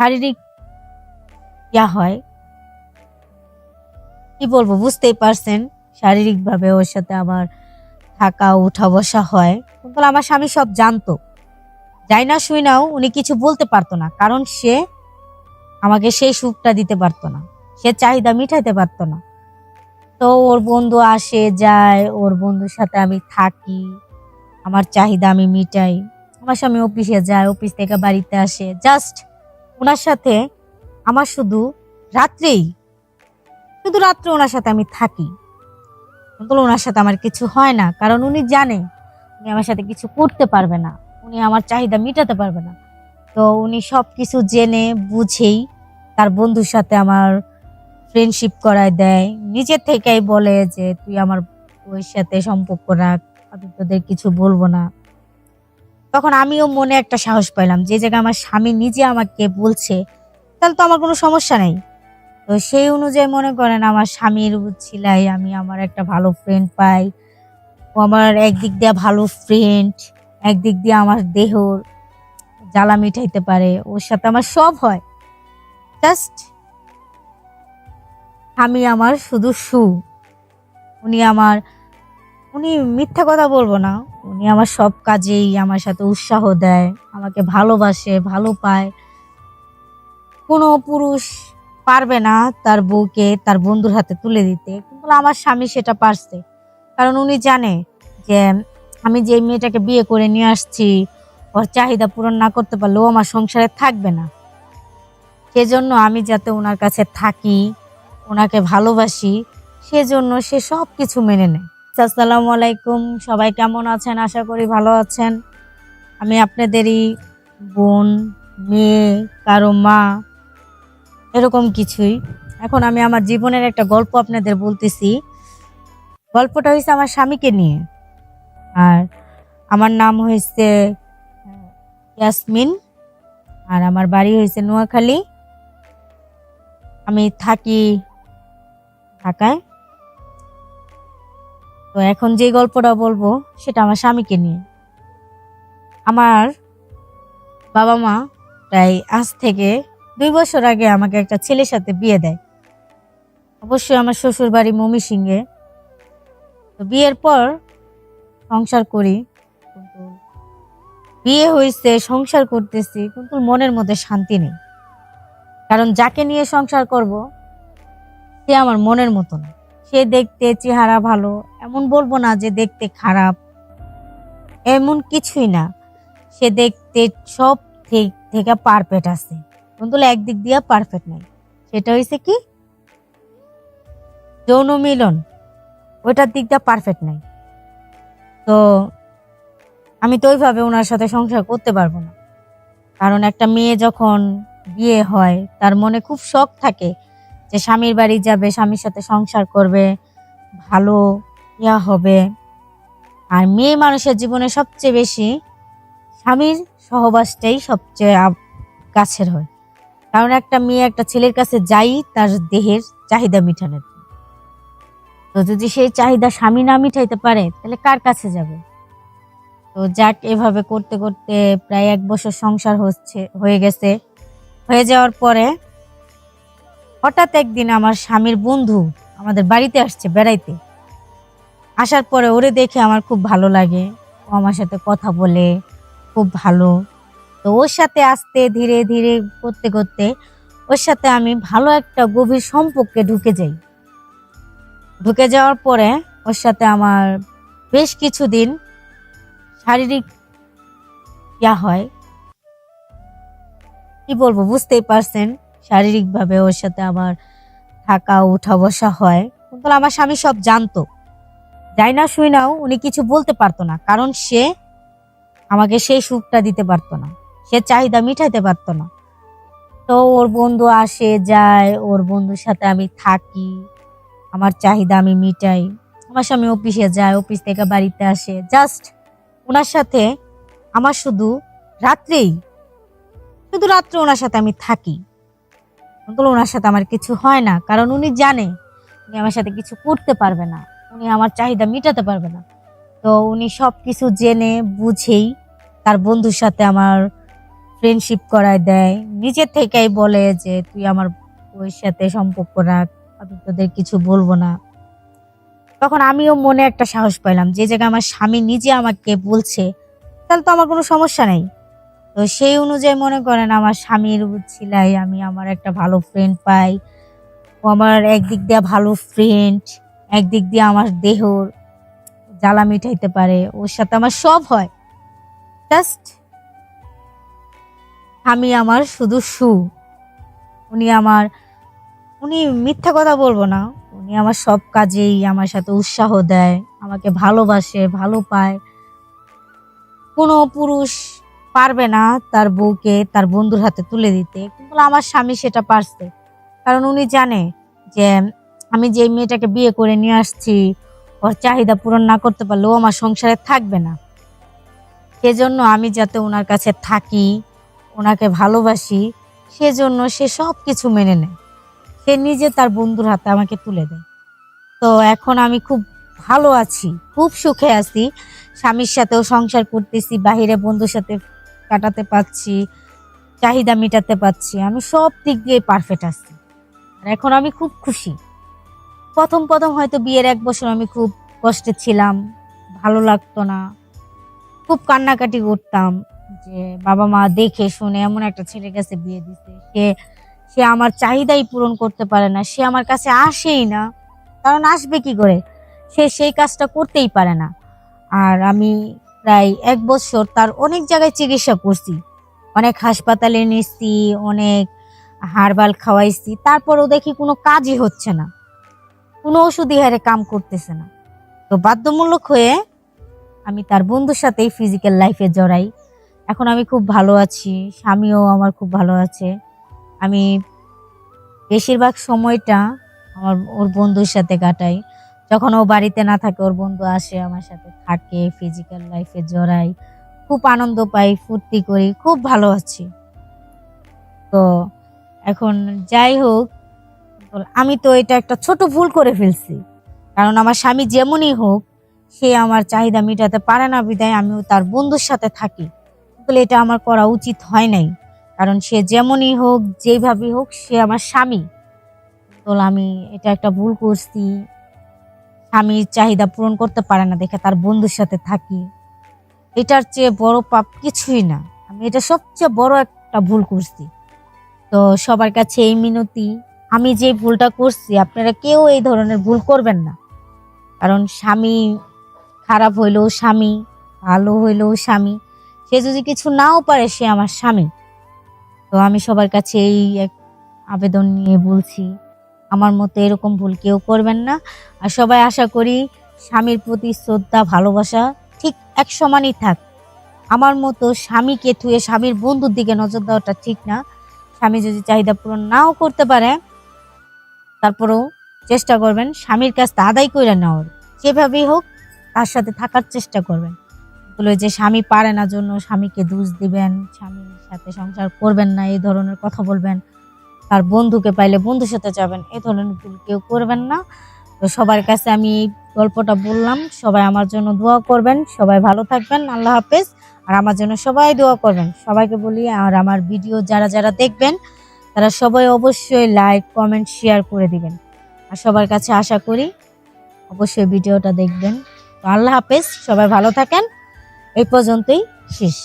শারীরিক ইয়া হয়। কি বলব, বুঝতেই পারছেন শারীরিক ভাবে ওর সাথে আমার থাকা, উঠা বসা হয়। কিন্তু আমার স্বামী সব জানতো। যাই না শুই নাও, উনি কিছু বলতে পারতো না, কারণ সে আমাকে সেই সুখটা দিতে পারতো না। সে চাহিদা মিটাইতে পারতো না। তো ওর বন্ধু আসে, যায়, ওর বন্ধুর সাথে আমি থাকি, আমার চাহিদা আমি মিটাই। আমার স্বামী অফিসে যায়, অফিস থেকে বাড়িতে আসে জাস্ট ওনার সাথে আমার শুধু রাত্রেই, শুধু রাত্রে ওনার সাথে আমি থাকি। কিন্তু ওনার সাথে আমার কিছু হয় না, কারণ উনি জানে উনি আমার সাথে কিছু করতে পারবে না, উনি আমার চাহিদা মিটাতে পারবে না। তো উনি সব কিছু জেনে বুঝেই তার বন্ধুর সাথে আমার ফ্রেন্ডশিপ করায় দেয়। নিজের থেকেই বলে যে, তুই আমার ওর সাথে সম্পর্ক রাখ, আমি তোদের কিছু বলব না। তখন আমিও মনে একটা সাহস পাইলাম, যে জায়গায় আমার স্বামী নিজে আমাকে বলছে, তাহলে তো আমার কোনো সমস্যা নেই। তো সেই অনুযায়ী মনে করেন আমার স্বামীর ছিলাই আমি আমার একটা ভালো ফ্রেন্ড পাই। ও আমার একদিক দিয়ে ভালো ফ্রেন্ড একদিক দিয়ে আমার দেহর জ্বালা মিটাইতে পারে, ওর সাথে আমার সব হয়। জাস্ট আমি আমার শুধু সু। উনি আমার, উনি মিথ্যা কথা বলব না উনি আমার সব কাজেই আমার সাথে উৎসাহ দেয়, আমাকে ভালোবাসে, ভালো পায়। কোনো পুরুষ পারবে না তার বউকে তার বন্ধুর হাতে তুলে দিতে। কিন্তু আমার স্বামী সেটা পারছে। কারণ উনি জানে যে আমি যে মেয়েটাকে বিয়ে করে নিয়ে আসছি, ওর চাহিদা পূরণ না করতে পারলে ও আমার সংসারে থাকবে না। সেজন্য আমি যাতে ওনার কাছে থাকি, ওনাকে ভালোবাসি, সেজন্য সে সব কিছু মেনে নেয়। আসসালামু আলাইকুম। সবাই কেমন আছেন? আশা করি ভালো আছেন। আমি আপনাদেরই বোন, মেয়ে, কারও মা, এরকম কিছুই। এখন আমি আমার জীবনের একটা গল্প আপনাদের বলতেছি। গল্পটা হয়েছে আমার স্বামীকে নিয়ে। আর আমার নাম হয়েছে ইয়াসমিন। আর আমার বাড়ি হয়েছে নোয়াখালী। আমি থাকি ঢাকায়। তো এখন যে গল্পটা বলব, সেটা আমার স্বামীকে নিয়ে। আমার বাবা মা প্রায় আজ থেকে দুই বছর আগে আমাকে একটা ছেলের সাথে বিয়ে দেয়। অবশ্যই আমার শ্বশুর বাড়ি মমি সিংহে তো বিয়ের পর সংসার করি, কিন্তু বিয়ে হয়েছে সংসার করতেছি, কিন্তু মনের মধ্যে শান্তি নেই। কারণ যাকে নিয়ে সংসার করব, সে আমার মনের মতো না সে দেখতে চেহারা ভালো, এমন বলব না যে দেখতে খারাপ। এমন কিছুই না, সে দেখতে সব থেকে পারফেক্ট আছে। কিন্তু একদিক দিয়ে পারফেক্ট নাই। সেটা হয়েছে কি? যৌন মিলন, ওইটার দিক দিয়ে পারফেক্ট নাই। তো আমি তো ওইভাবে ওনার সাথে সংসার করতে পারব না। কারণ একটা মেয়ে যখন বিয়ে হয়, তার মনে খুব শখ থাকে যে স্বামীর বাড়ি যাবে, স্বামীর সাথে সংসার করবে, ভালো ইয়া হবে। আর মেয়ে মানুষের জীবনে সবচেয়ে বেশি স্বামীর সহবাসটাই সবচেয়ে কাছের হয়। কারণ একটা মেয়ে একটা ছেলের কাছে যাই, তার দেহের চাহিদা মিটানোর তো যদি সেই চাহিদা স্বামী না মিটাইতে পারে, তাহলে কার কাছে যাবে? তো যাক, এভাবে করতে করতে প্রায় এক বছর সংসার হচ্ছে, হয়ে গেছে। হয়ে যাওয়ার পরে হঠাৎ একদিন আমার স্বামীর বন্ধু আমাদের বাড়িতে আসছে বেড়াইতে। আসার পরে ওরে দেখে আমার খুব ভালো লাগে। ও আমার সাথে কথা বলে, খুব ভালো। তো ওর সাথে আসতে ধীরে ধীরে করতে করতে ওর সাথে আমি ভালো একটা গভীর সম্পর্কে ঢুকে যাই। ঢুকে যাওয়ার পরে ওর সাথে আমার বেশ কিছুদিন শারীরিক ইয়া হয়। কি বলব, বুঝতেই পারছেন? শারীরিকভাবে ওর সাথে আমার থাকা উঠা বসা হয় কিন্তু আমার স্বামী সব জানতো। যাই না শুই নাও, উনি কিছু বলতে পারতো না। কারণ সে আমাকে সেই সুখটা দিতে পারতো না। সে চাহিদা মিটাইতে পারতো না। তো ওর বন্ধু আসে, যায়, ওর বন্ধুর সাথে আমি থাকি। আমার চাহিদা আমি মিটাই। আমার স্বামী অফিসে যায়, অফিস থেকে বাড়িতে আসে। জাস্ট ওনার সাথে আমার শুধু রাত্রেই, শুধু রাত্রে ওনার সাথে আমি থাকি। কিন্তু ওনার সাথে আমার কিছু হয় না। কারণ উনি জানে উনি আমার সাথে কিছু করতে পারবে না। উনি আমার চাহিদা মিটাতে পারবে না। তো উনি সব কিছু জেনে, বুঝেই তার বন্ধুর সাথে আমার ফ্রেন্ডশিপ করায় দেয়। নিজের থেকেই বলে যে, তুই আমার ওর সাথে সম্পর্ক রাখ, আমি তোদের কিছু বলব না। তখন আমিও মনে একটা সাহস পাইলাম, যে জায়গায় আমার স্বামী নিজে আমাকে বলছে, তাহলে তো আমার কোনো সমস্যা নেই। তো সেই অনুযায়ী মনে করেন আমার স্বামীর ছিলাই, আমি আমার একটা ভালো ফ্রেন্ড পাই। ও আমার একদিক দিয়ে ভালো ফ্রেন্ড একদিক দিয়ে আমার দেহর জ্বালা মিটাইতে পারে, ওর সাথে আমার সব হয়। জাস্ট আমি আমার শুধু সু। উনি আমার, উনি মিথ্যা কথা বলব না, উনি আমার সব কাজেই আমার সাথে উৎসাহ দেয়, আমাকে ভালোবাসে, ভালো পায়। কোনো পুরুষ পারবে না তার বউকে তার বন্ধুর হাতে তুলে দিতে। কিন্তু আমার স্বামী সেটা পারছে। কারণ উনি জানে যে, আমি যে মেয়েটাকে বিয়ে করে নিয়ে আসছি, ওর চাহিদা পূরণ না করতে পারলে ও আমার সংসারে থাকবে না। সেজন্য আমি যাতে ওনার কাছে থাকি, ওনাকে ভালোবাসি, সেজন্য সে সব কিছু মেনে নেয়। সে নিজে তার বন্ধুর হাতে আমাকে তুলে দেয়। তো এখন আমি খুব ভালো আছি, খুব সুখে আছি। স্বামীর সাথেও সংসার করতেছি, বাহিরে বন্ধুর সাথে কাটাতে পাচ্ছি চাহিদা মেটাতে পাচ্ছি আমি সব দিক দিয়ে পারফেক্ট আছি। আর এখন আমি খুব খুশি। প্রথম প্রথম হয়তো বিয়ের এক বছর আমি খুব কষ্টে ছিলাম, ভালো লাগতো না। খুব কান্নাকাটি করতাম যে বাবা মা দেখে শুনে এমন একটা ছেলের কাছে বিয়ে দিতে সে সে আমার চাহিদাই পূরণ করতে পারে না, সে আমার কাছে আসেই না। কারণ আসবে কি করে? সে সেই কাজটা করতেই পারে না। আর আমি প্রায় এক বছর তার অনেক জায়গায় চিকিৎসা করছি। অনেক হাসপাতালে নিয়েছি অনেক হারবাল খাওয়াইছি, তারপরেও দেখি কোনো কাজই হচ্ছে না। কোনো ওষুধই হারে কাম করতেছে না। তো বাধ্যমূলক হয়ে আমি তার বন্ধুর সাথেই ফিজিক্যাল লাইফে জড়াই। এখন আমি খুব ভালো আছি, স্বামীও আমার খুব ভালো আছে। আমি বেশিরভাগ সময়টা আমার ওর বন্ধুর সাথে কাটাই। যখন ও বাড়িতে না থাকে, ওর বন্ধু আসে আমার সাথে থাকে ফিজিক্যাল লাইফে জড়াই। খুব আনন্দ পাই, ফুর্তি করি, খুব ভালো আছি তো এখন যাই হোক আমি তো এটা একটা ছোট ভুল করে ফেলছি। কারণ আমার স্বামী যেমনই হোক, সে আমার চাহিদা মেটাতে পারে না বিদায় আমিও তার বন্ধুর সাথে থাকি। তাহলে এটা আমার করা উচিত হয় নাই। কারণ সে যেমনই হোক, যেভাবেই হোক, সে আমার স্বামী। তো আমি এটা একটা ভুল করছি। স্বামীর চাহিদা পূরণ করতে পারে না দেখে তার বন্ধুর সাথে থাকি। এটার চেয়ে বড় পাপ কিছুই না। আমি এটা সবচেয়ে বড় একটা ভুল করছি। তো সবার কাছে এই মিনতি, আমি যে ভুলটা করছি, আপনারা কেউ এই ধরনের ভুল করবেন না। কারণ স্বামী খারাপ হইলেও স্বামী, ভালো হইলেও স্বামী। সে যদি কিছু নাও পারে, সে আমার স্বামী। তো আমি সবার কাছে এই এক আবেদন নিয়ে বলছি। আমার মতো এরকম ভুল কেউ করবেন না। আর সবাই আশা করি স্বামীর প্রতি শ্রদ্ধা, ভালোবাসা ঠিক এক সমানই থাক। আমার মতো স্বামীকে থুয়ে স্বামীর বন্ধুর দিকে নজর দেওয়াটা ঠিক না। স্বামী যদি চাহিদা পূরণ নাও করতে পারে, তারপরেও চেষ্টা করবেন স্বামীর কাছটা আদায় করে নেওয়ার। যেভাবেই হোক, তার সাথে থাকার চেষ্টা করবেন। বলে যে স্বামী পারে না জন্য স্বামীকে দোষ দিবেন, স্বামীর সাথে সংসার করবেন না, এই ধরনের কথা বলবেন। তার বন্ধুকে পাইলে বন্ধুর সাথে যাবেন এই ধরনের ভুল কেউ করবেন না। তো সবার কাছে আমি গল্পটা বললাম, সবাই আমার জন্য দোয়া করবেন, সবাই ভালো থাকবেন, আল্লাহ হাফেজ। আর আমার জন্য সবাই দোয়া করবেন। সবাইকে বলি, আর আমার ভিডিও যারা যারা দেখবেন, তারা সবাই অবশ্যই লাইক, কমেন্ট, শেয়ার করে দিবেন। আর সবার কাছে আশা করি, অবশ্যই ভিডিওটা দেখবেন। তো আল্লাহ হাফেজ, সবাই ভালো থাকেন। এই পর্যন্তই শেষ।